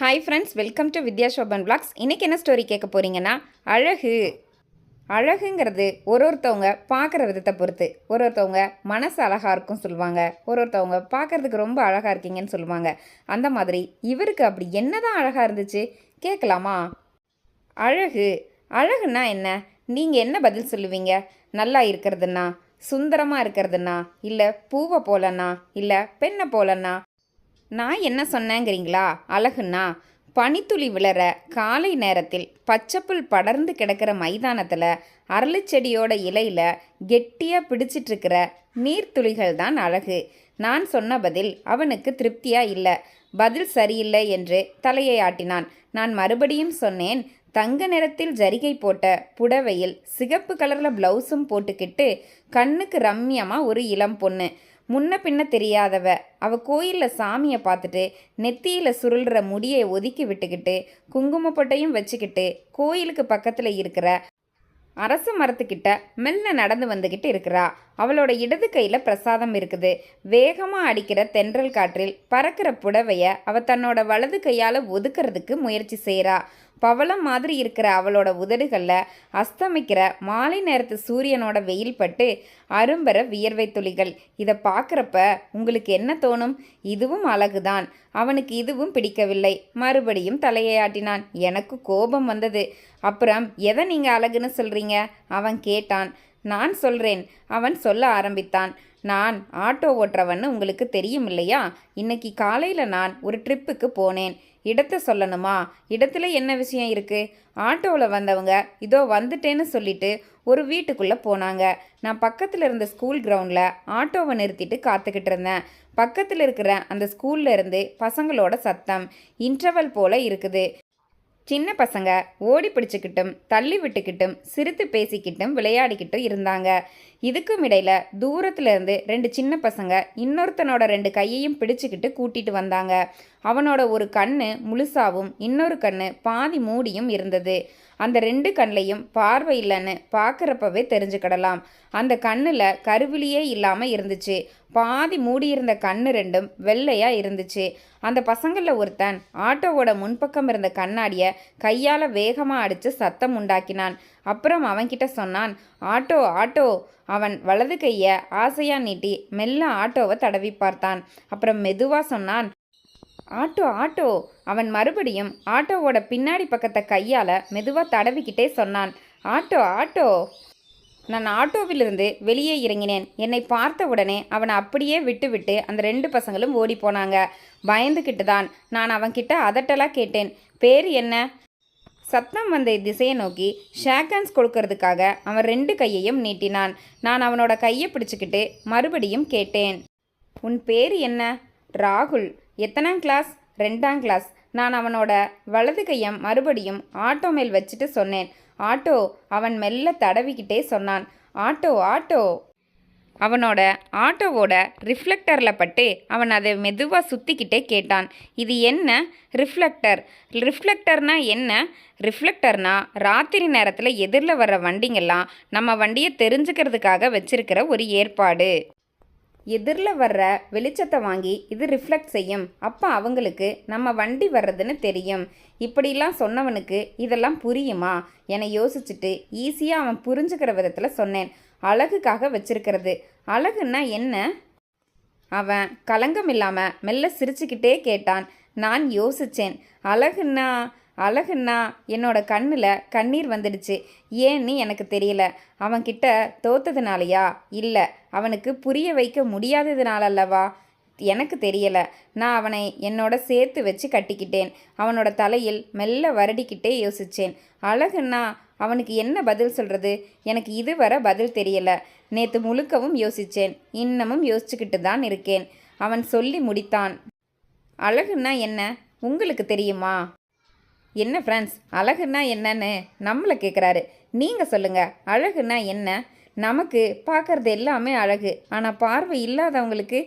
Hi friends welcome to Vidya Shoban vlogs இன்றைக்கி என்ன story கேட்க போகிறீங்கன்னா அழகு. அழகுங்கிறது ஒரு ஒருத்தவங்க பார்க்குற விதத்தை பொறுத்து. ஒரு ஒருத்தவங்க மனசு அழகாக இருக்கும் சொல்லுவாங்க. ஒரு ஒருத்தவங்க பார்க்குறதுக்கு ரொம்ப அழகாக இருக்கீங்கன்னு சொல்லுவாங்க. அந்த மாதிரி இவருக்கு அப்படி என்னதான் அழகாக இருந்துச்சு கேட்கலாமா? அழகு. அழகுன்னா என்ன? நீங்கள் என்ன பதில் சொல்லுவீங்க? நல்லா இருக்கிறதுன்னா சுந்தரமாக இருக்கிறதுனா இல்லை பூவை போலன்னா இல்லை பெண்ணை போலன்னா நான் என்ன சொன்னேங்கிறீங்களா? அழகுண்ணா. பனித்துளி விழற காலை நேரத்தில் பச்சைப்புல் படர்ந்து கிடக்கிற மைதானத்தில் அரளிச்செடியோட இலையில் கெட்டியாக பிடிச்சிட்ருக்கிற நீர்த்துளிகள் தான் அழகு. நான் சொன்ன பதில் அவனுக்கு திருப்தியாக இல்லை. பதில் சரியில்லை என்று தலையை ஆட்டினான். நான் மறுபடியும் சொன்னேன் தங்க நிறத்தில் ஜரிகை போட்ட புடவையில் சிகப்பு கலரில் ப்ளவுஸும் போட்டுக்கிட்டு கண்ணுக்கு ரம்யமாக ஒரு இளம் பொண்ணு. முன்ன பின்ன தெரியாதவ. அவ கோயிலில் சாமியை பார்த்துட்டு நெத்தியில் சுருள்ற முடியை ஒதுக்கி விட்டுக்கிட்டு குங்குமப்பட்டையும் வச்சுக்கிட்டு கோயிலுக்கு பக்கத்தில் இருக்கிற அரச மரத்துக்கிட்ட மெல்ல நடந்து வந்துக்கிட்டு இருக்கிறா. அவளோட இடது கையில் பிரசாதம் இருக்குது. வேகமாக அடிக்கிற தென்றல் காற்றில் பறக்கிற புடவைய அவ தன்னோட வலது கையால் ஒதுக்கிறதுக்கு முயற்சி செய்கிறா பவளம் மாதிரி இருக்கிற அவளோட உதடுகளில் அஸ்தமிக்கிற மாலை நேரத்து சூரியனோட வெயில் பட்டு அரும்பெற வியர்வை துளிகள். இதை பார்க்குறப்ப உங்களுக்கு என்ன தோணும்? இதுவும் அழகுதான். அவனுக்கு இதுவும் பிடிக்கவில்லை. மறுபடியும் தலையை ஆட்டினான் எனக்கு கோபம் வந்தது. அப்புறம் எதை நீங்கள் அழகுன்னு சொல்கிறீங்க அவன் கேட்டான். நான் சொல்கிறேன் அவன் சொல்ல ஆரம்பித்தான். நான் ஆட்டோ ஓட்டுறவன்னு உங்களுக்கு தெரியும் இல்லையா இன்னைக்கு காலையில் நான் ஒரு ட்ரிப்புக்கு போனேன். இடத்த சொல்லணுமா? இடத்துல என்ன விஷயம் இருக்குது ஆட்டோவில் வந்தவங்க இதோ வந்துட்டேன்னு சொல்லிட்டு ஒரு வீட்டுக்குள்ளே போனாங்க. நான் பக்கத்தில் இருந்த ஸ்கூல் கிரவுண்டில் ஆட்டோவை நிறுத்திட்டு காத்துக்கிட்டு இருந்தேன். பக்கத்தில் இருக்கிற அந்த ஸ்கூல்ல இருந்து பசங்களோட சத்தம் இன்டர்வல் போல இருக்குது. சின்ன பசங்க ஓடி பிடிச்சிக்கிட்டும் தள்ளி விட்டுக்கிட்டும் சிரித்து பேசிக்கிட்டும் விளையாடிக்கிட்டும் இருந்தாங்க. இதுக்கும் இடையில தூரத்துலேருந்து ரெண்டு சின்ன பசங்க இன்னொருத்தனோட ரெண்டு கையையும் பிடிச்சிக்கிட்டு கூட்டிட்டு வந்தாங்க. அவனோட ஒரு கண்ணு முழுசாவும் இன்னொரு கண்ணு பாதி மூடியும் இருந்தது. அந்த ரெண்டு கண்ணையும் பார்வை இல்லைன்னு பார்க்குறப்பவே தெரிஞ்சுக்கிடலாம். அந்த கண்ணில் கருவிலியே இல்லாமல் இருந்துச்சு. பாதி மூடியிருந்த கண்ணு ரெண்டும் வெள்ளையாக இருந்துச்சு. அந்த பசங்களில் ஒருத்தன் ஆட்டோவோட முன்பக்கம் இருந்த கண்ணாடியை கையால் வேகமாக அடித்து சத்தம் உண்டாக்கினான். அப்புறம் அவன்கிட்ட சொன்னான் ஆட்டோ ஆட்டோ. அவன் வலது கையை ஆசையாக நீட்டி மெல்ல ஆட்டோவை தடவி பார்த்தான். அப்புறம் மெதுவாக சொன்னான் ஆட்டோ ஆட்டோ. அவன் மறுபடியும் ஆட்டோவோட பின்னாடி பக்கத்தை கையால் மெதுவாக தடவிக்கிட்டே சொன்னான். Auto auto. நான் ஆட்டோவிலிருந்து வெளியே இறங்கினேன். என்னை பார்த்த உடனே அவனை அப்படியே விட்டுவிட்டு அந்த ரெண்டு பசங்களும் ஓடி போனாங்க. பயந்துக்கிட்டு தான் நான் அவன்கிட்ட அதட்டலாக கேட்டேன். பேர் என்ன? சத்தம் வந்த திசையை நோக்கி ஷேக்கன்ஸ் கொடுக்கறதுக்காக அவன் ரெண்டு கையையும் நீட்டினான். நான் அவனோட கையை பிடிச்சிக்கிட்டு மறுபடியும் கேட்டேன். உன் பேர் என்ன? ராகுல். எத்தனாம் கிளாஸ் ரெண்டாம் கிளாஸ் நான் அவனோட வலது கையம் மறுபடியும் ஆட்டோ மேல் வச்சுட்டு சொன்னேன். ஆட்டோ அவன் மெல்ல தடவிக்கிட்டே சொன்னான். ஆட்டோ ஆட்டோ அவனோட ஆட்டோவோட ரிஃப்ளெக்டரில் பட்டு அவன் அதை மெதுவாக சுற்றிக்கிட்டே கேட்டான். இது என்ன ரிஃப்ளெக்டர் ரிஃப்ளெக்டர்னா என்ன? ரிஃப்ளெக்டர்னா ராத்திரி நேரத்தில் எதிரில் வர்ற வண்டிங்கெல்லாம் நம்ம வண்டியை தெரிஞ்சுக்கிறதுக்காக வச்சிருக்கிற ஒரு ஏற்பாடு. எதிரில் வர்ற வெளிச்சத்தை வாங்கி இது ரிஃப்ளெக்ட் செய்யும். அப்போ அவங்களுக்கு நம்ம வண்டி வர்றதுன்னு தெரியும். இப்படிலாம் சொன்னவனுக்கு இதெல்லாம் புரியுமா? என யோசிச்சுட்டு ஈஸியாக அவன் புரிஞ்சுக்கிற விதத்தில் சொன்னேன். அழகுக்காக வச்சிருக்கிறது. அழகுன்னா என்ன? அவன் கலங்கம் இல்லாமல் மெல்ல சிரிச்சுக்கிட்டே கேட்டான். நான் யோசித்தேன் அழகுன்னா அழகுன்னா என்னோட கண்ணில் கண்ணீர் வந்துடுச்சு. ஏன்னு எனக்கு தெரியல. அவன்கிட்ட தோத்ததுனாலயா? இல்லை. அவனுக்கு புரிய வைக்க முடியாததுனால அல்லவா? எனக்கு தெரியல. நான் அவனை என்னோட சேர்த்து வச்சு கட்டிக்கிட்டேன். அவனோட தலையில் மெல்ல வருடிக்கிட்டே யோசித்தேன் அழகுன்னா அவனுக்கு என்ன பதில் சொல்கிறது எனக்கு இதுவரை பதில் தெரியல. நேற்று முழுக்கவும் யோசித்தேன் இன்னமும் யோசிச்சுக்கிட்டு தான் இருக்கேன். அவன் சொல்லி முடித்தான். அழகுன்னா என்ன? உங்களுக்கு தெரியுமா? என்ன ஃப்ரெண்ட்ஸ் அழகுன்னா என்னன்னு நம்மளை கேட்குறாரு நீங்கள் சொல்லுங்கள் அழகுன்னா என்ன? நமக்கு பார்க்கறது எல்லாமே அழகு. ஆனால் பார்வை இல்லாதவங்களுக்கு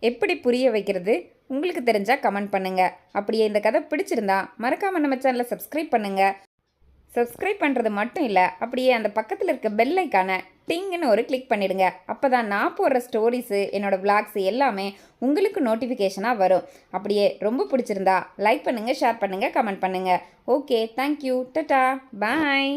எப்படி புரிய வைக்கிறது? உங்களுக்கு தெரிஞ்சால் கமெண்ட் பண்ணுங்கள் அப்படியே இந்த கதை பிடிச்சிருந்தா மறக்காமல் நம்ம சேனலை சப்ஸ்கிரைப் பண்ணுங்கள் சப்ஸ்கிரைப் பண்ணுறது மட்டும் இல்லை அப்படியே அந்த பக்கத்தில் இருக்க பெல்லைக்கான டிங்குன்னு ஒரு கிளிக் பண்ணிடுங்க. அப்போ தான் நான் போடுற ஸ்டோரிஸு என்னோடய vlogs எல்லாமே உங்களுக்கு நோட்டிஃபிகேஷனாக வரும். அப்படியே ரொம்ப பிடிச்சிருந்தா லைக் பண்ணுங்கள் ஷேர் பண்ணுங்கள் கமெண்ட் பண்ணுங்கள் ஓகே தேங்க்யூ டட்டா பாய்